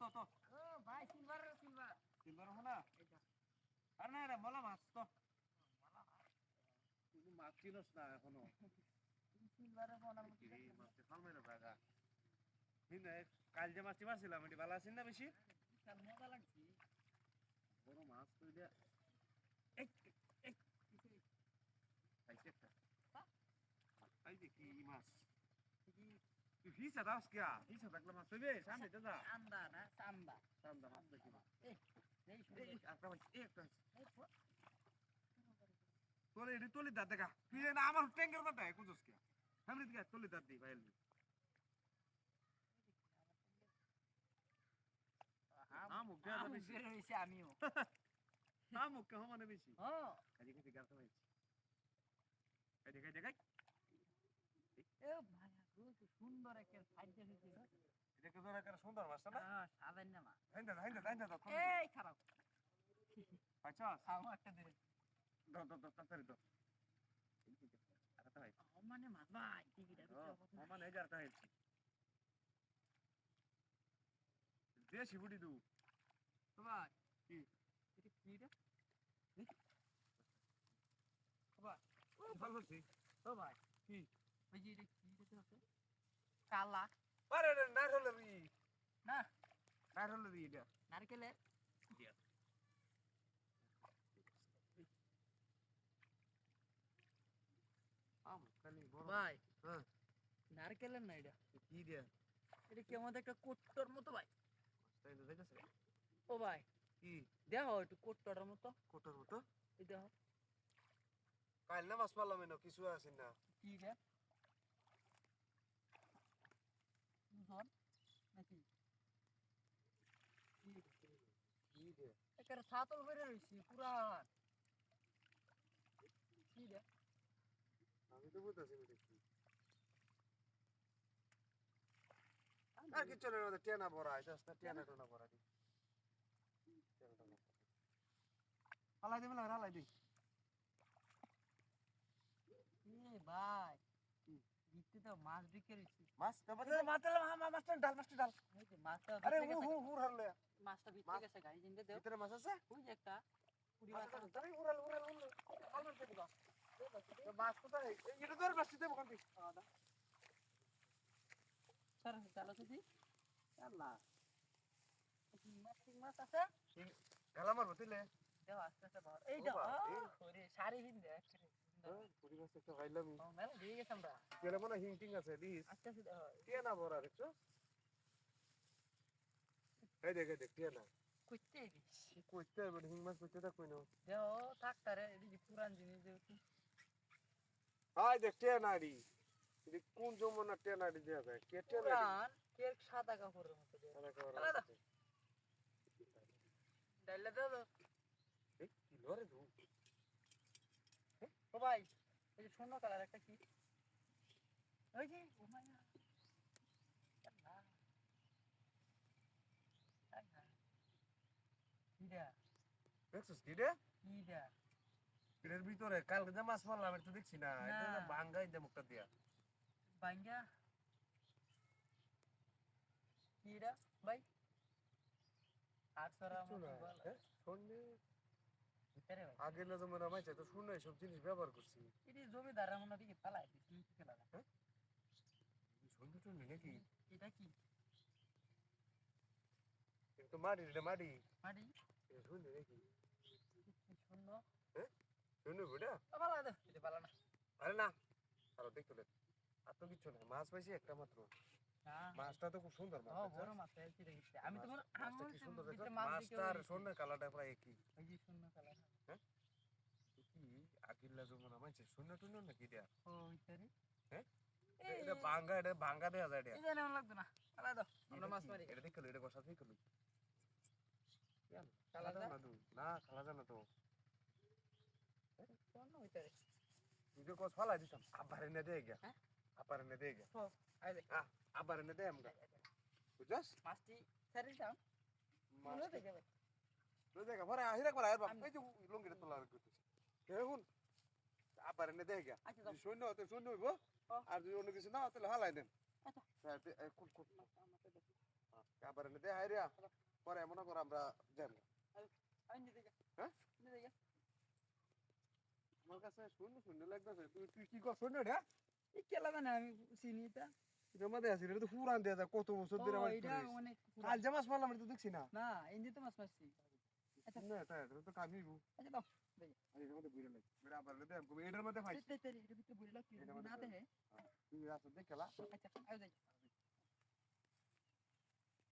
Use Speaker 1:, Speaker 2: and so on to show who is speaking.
Speaker 1: তো তো।
Speaker 2: ভাই সিলভার। সিলভার
Speaker 1: তিনবার না?
Speaker 2: এইটা।
Speaker 1: আর না এটা মলা মাছ তো।
Speaker 2: মাছ?
Speaker 1: তুই মাছ চিনস না
Speaker 2: এখনও? মতো
Speaker 1: এই মাছটা ভাগা? হিনে কাল যে মাছটি মারছিলাম এটি ভালো আছেন না বেশি?
Speaker 2: বিশাল মজা লাগছে।
Speaker 1: বড় মাছ তো এটা। খাইছে একটা। এই দেখি মাছ? তুই হিসা দাস কিয়া হিসা থাকলে মাছ হইবে সামনে যা
Speaker 2: চান্দা না। চান্দা
Speaker 1: সামনে মাছ দেখি। তোলে এটি তোলি দাঁত দেখা। তুই না আমার ট্যাঙ্কের দাঁত দেখা কুচোস কিয়া? সামনে দিকে তোলি দাঁত দিই ভাই বেশি।
Speaker 2: আমিও।
Speaker 1: হ্যাঁ মুখ কেমন মানে বেশি।
Speaker 2: ও।
Speaker 1: কাজে কাজে গাছ হয়েছে। কাজে কাজে
Speaker 2: খুব সুন্দর একটা সাইজে হয়েছে
Speaker 1: এটা কি ধরে একটা সুন্দর মাছ না?
Speaker 2: হ্যাঁ সাদাই না মা
Speaker 1: হাইন্দা হাইন্দা হাইন্দা দাও
Speaker 2: এই খারাপ।
Speaker 1: আচ্ছা
Speaker 2: খাও একটা দিলে
Speaker 1: দাও দাও দাও তাড়াতাড়ি দাও।
Speaker 2: মানে মাছ ভাই টিভিটা
Speaker 1: মানে দেশি দু
Speaker 2: ভাই
Speaker 1: কি?
Speaker 2: এটা কি রে?
Speaker 1: ভালো হচ্ছে
Speaker 2: ও ভাই
Speaker 1: কি?
Speaker 2: ওই যে কালা
Speaker 1: আরে ই
Speaker 2: না
Speaker 1: ই এটা
Speaker 2: নারকেলের
Speaker 1: আম
Speaker 2: ভাই নারকেলের না এটা
Speaker 1: কি দিয়া
Speaker 2: এটা কি আমাদের একটা কোট্টর মতো ভাই ও ভাই
Speaker 1: কি
Speaker 2: দেখো একটু কোট্টরের মতো
Speaker 1: কোটার মতো
Speaker 2: দেখো
Speaker 1: কাল না মাছ পারলাম না কিছু আছে না
Speaker 2: কি রে জন নাকি? কি রে?
Speaker 1: কি রে
Speaker 2: একেবারে ছাতল বেড়ে রয়েছি পুরান কি রে?
Speaker 1: আমি তো বুঝতেছি না দেখি আর। কিছু নেই ওদের টেনা ভরা আছে টেনা টোনা ভরা দি টেনা টোনা হালাই দিবি না হালাই দি।
Speaker 2: ভাই? বিক্রি তো মাছ বিক্রি রয়েছি
Speaker 1: মাছ মাছ ডাল মাছটা ডাল।
Speaker 2: এই যে
Speaker 1: আরে হু হু হুর হারলে
Speaker 2: মাছটা ভিতরে গেছে গাড়ি জিন্দে দেও।
Speaker 1: ভিতরে মাছ আছে?
Speaker 2: ওই যে একটা কুড়ি মাছ আছে।
Speaker 1: উড়াল উড়াল উড়াল। মাছ কোথায়? এটা ধরে মাছটা দেবো কান্তি
Speaker 2: স্যার চালো তো দি। আল্লাহ। মাছ মাছ আছে।
Speaker 1: গেলাম আর বতিলে
Speaker 2: দেও আস্তে আস্তে বড় এই দাও শাড়ি হিন্দে কি
Speaker 1: কোন জমনা টিয়ানাড়ি দেয়া যায়। কে টিয়ানাড়ি
Speaker 2: পুরান সাদা কাপড়ের মতো আলাদা।
Speaker 1: আছে।
Speaker 2: ডাইলে দেও
Speaker 1: কি লরে দু
Speaker 2: ও ভাই এই যে শূন্য কালার একটা কি? ওই যে ও মায়া
Speaker 1: ভিতরে কালকে যে মাছ মারলাম দেখছি না। ভাঙ্গাই দে মুখটা দিয়া।
Speaker 2: কিরা ভাই?
Speaker 1: না, হ্যাঁ? শুনলি
Speaker 2: ভিতরে ভাই
Speaker 1: আগে না যেমন আমায় তো শুনে সব জিনিস ব্যবহার করছি।
Speaker 2: এটি জমিদার মনে দিকে খেলা
Speaker 1: শুনতে টুনলি নাকি?
Speaker 2: এটা কি?
Speaker 1: কিন্তু মাটি এটা মাটি।
Speaker 2: মাটি?
Speaker 1: শুনলি নাকি? শুনলি বুড়া
Speaker 2: ও পালা দে। এটা পালা না।
Speaker 1: আরে না। আরও দেখতে আর তো কিছু না মাছ পাইছি একটা মাত্র। মাছটা তো খুব সুন্দর মাছ
Speaker 2: বড় মাছ আছে দেখতে। আমি তো মনে
Speaker 1: মাছটা কি সুন্দর মাছটা আর সোনার কালারটা প্রায় একই।
Speaker 2: ওই যে শূন্য কালার
Speaker 1: কি? আকিল্লা যেমন আমাইছে শূন্য টুন্য নাকি এটা?
Speaker 2: ও ভিতরে
Speaker 1: হ্যাঁ? এটা ভাঙ্গা এটা ভাঙ্গা দেয়া যায় এটা।
Speaker 2: এই জানে লাগতো না। দাও আমরা মাছ মারি।
Speaker 1: এটা দেখল
Speaker 2: কালা
Speaker 1: জানা তো। না খালা জানা তো।
Speaker 2: কোন ভিতরে
Speaker 1: তুই যে কস ফালাই দিতাম আবার এনে দে গা
Speaker 2: হ্যাঁ?
Speaker 1: দে আহ আবার এনে দে আমরা বুঝছস
Speaker 2: মাছটি সারি দাও মনে দেখে
Speaker 1: তুই দেখা পরে আহিরা করে
Speaker 2: আমি-
Speaker 1: এই যে লঙ্গিটা তোলা করতেছে দেখুন আবার এনে দে গা
Speaker 2: আচ্ছা দাও
Speaker 1: যদি সৈন্য হতে সৈন্য হইব। আর যদি অন্য কিছু না হয় তাহলে হালাই দেন
Speaker 2: আচ্ছা
Speaker 1: হ্যাঁ,
Speaker 2: মাছটা আমাকে দেখো
Speaker 1: রিয়া পরে মনে করো আমরা যাই হ্যাঁ? আমার কাছে শূন্য শূন্য লাগতেছে তুই তুই কি কর শূন্য রে
Speaker 2: এই কেলা জানে আমি চিনি এটা।
Speaker 1: আছি এটা তো পুরান দেয়া যায় কত বছর ধরে আমার
Speaker 2: এটা। অনেক
Speaker 1: কাল যে মাছ মারলাম এটা তো দেখছি না।
Speaker 2: না এনজি তো মাছ মারছি। আচ্ছা।
Speaker 1: না এটা এটা তো কামিব।
Speaker 2: আচ্ছা দাও
Speaker 1: আর এটার মধ্যে বুঝে লাগে বেড়া আবার এনে দেখ এটার মধ্যে
Speaker 2: তে
Speaker 1: পাইছি
Speaker 2: তে তে এটা ভিতরে বইলা কি না
Speaker 1: তুই রাস্তা
Speaker 2: আচ্ছা আয় যাই।